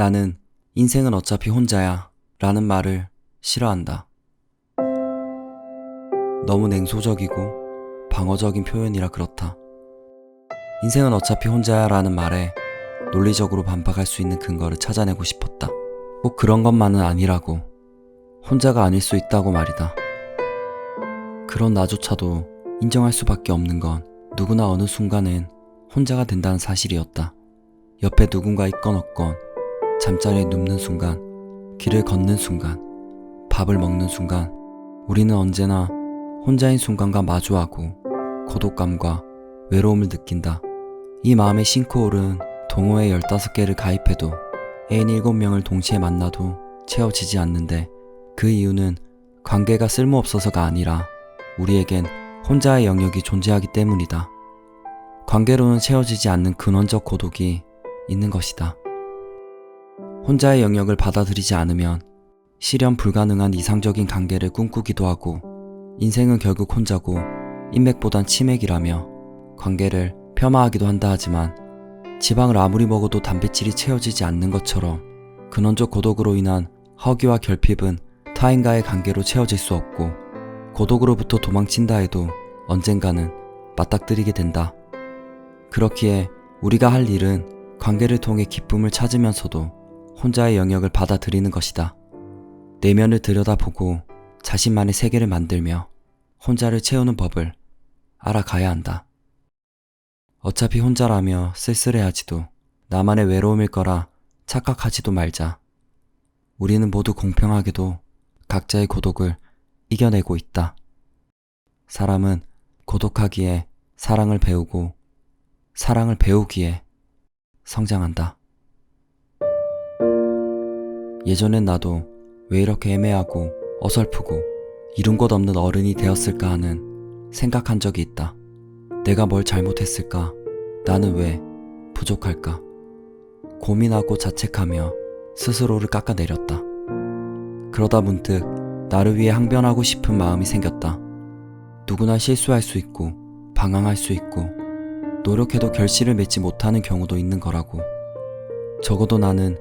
나는 인생은 어차피 혼자야 라는 말을 싫어한다. 너무 냉소적이고 방어적인 표현이라 그렇다. 인생은 어차피 혼자야 라는 말에 논리적으로 반박할 수 있는 근거를 찾아내고 싶었다. 꼭 그런 것만은 아니라고. 혼자가 아닐 수 있다고 말이다. 그런 나조차도 인정할 수밖에 없는 건 누구나 어느 순간엔 혼자가 된다는 사실이었다. 옆에 누군가 있건 없건 잠자리에 눕는 순간, 길을 걷는 순간, 밥을 먹는 순간, 우리는 언제나 혼자인 순간과 마주하고 고독감과 외로움을 느낀다. 이 마음의 싱크홀은 동호회 15개를 가입해도 애인 7명을 동시에 만나도 채워지지 않는데 그 이유는 관계가 쓸모없어서가 아니라 우리에겐 혼자의 영역이 존재하기 때문이다. 관계로는 채워지지 않는 근원적 고독이 있는 것이다. 혼자의 영역을 받아들이지 않으면 실현 불가능한 이상적인 관계를 꿈꾸기도 하고 인생은 결국 혼자고 인맥보단 치맥이라며 관계를 폄하하기도 한다 하지만 지방을 아무리 먹어도 단백질이 채워지지 않는 것처럼 근원적 고독으로 인한 허기와 결핍은 타인과의 관계로 채워질 수 없고 고독으로부터 도망친다 해도 언젠가는 맞닥뜨리게 된다. 그렇기에 우리가 할 일은 관계를 통해 기쁨을 찾으면서도 혼자의 영역을 받아들이는 것이다. 내면을 들여다보고 자신만의 세계를 만들며 혼자를 채우는 법을 알아가야 한다. 어차피 혼자라며 쓸쓸해하지도 나만의 외로움일 거라 착각하지도 말자. 우리는 모두 공평하게도 각자의 고독을 이겨내고 있다. 사람은 고독하기에 사랑을 배우고 사랑을 배우기에 성장한다. 예전엔 나도 왜 이렇게 애매하고 어설프고 이룬 것 없는 어른이 되었을까 하는 생각한 적이 있다. 내가 뭘 잘못했을까? 나는 왜 부족할까? 고민하고 자책하며 스스로를 깎아내렸다. 그러다 문득 나를 위해 항변하고 싶은 마음이 생겼다. 누구나 실수할 수 있고 방황할 수 있고 노력해도 결실을 맺지 못하는 경우도 있는 거라고. 적어도 나는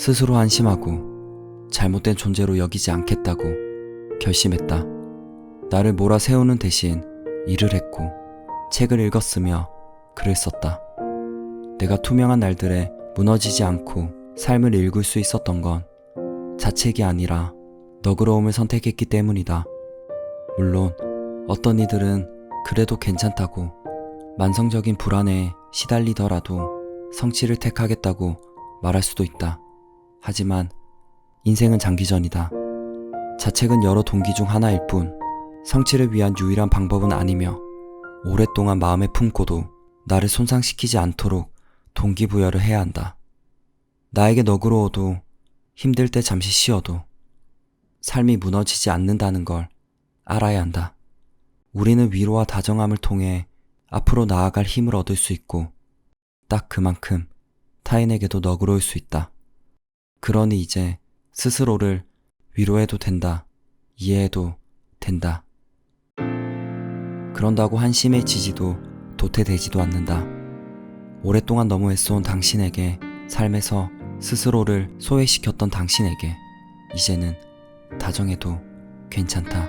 스스로 안심하고 잘못된 존재로 여기지 않겠다고 결심했다. 나를 몰아세우는 대신 일을 했고 책을 읽었으며 글을 썼다. 내가 투명한 날들에 무너지지 않고 삶을 읽을 수 있었던 건 자책이 아니라 너그러움을 선택했기 때문이다. 물론 어떤 이들은 그래도 괜찮다고 만성적인 불안에 시달리더라도 성취를 택하겠다고 말할 수도 있다. 하지만 인생은 장기전이다. 자책은 여러 동기 중 하나일 뿐 성취를 위한 유일한 방법은 아니며 오랫동안 마음에 품고도 나를 손상시키지 않도록 동기부여를 해야 한다. 나에게 너그러워도 힘들 때 잠시 쉬어도 삶이 무너지지 않는다는 걸 알아야 한다. 우리는 위로와 다정함을 통해 앞으로 나아갈 힘을 얻을 수 있고 딱 그만큼 타인에게도 너그러울 수 있다. 그러니 이제 스스로를 위로해도 된다. 이해해도 된다. 그런다고 한심해지지도 도태되지도 않는다. 오랫동안 너무 애써온 당신에게 삶에서 스스로를 소외시켰던 당신에게 이제는 다정해도 괜찮다.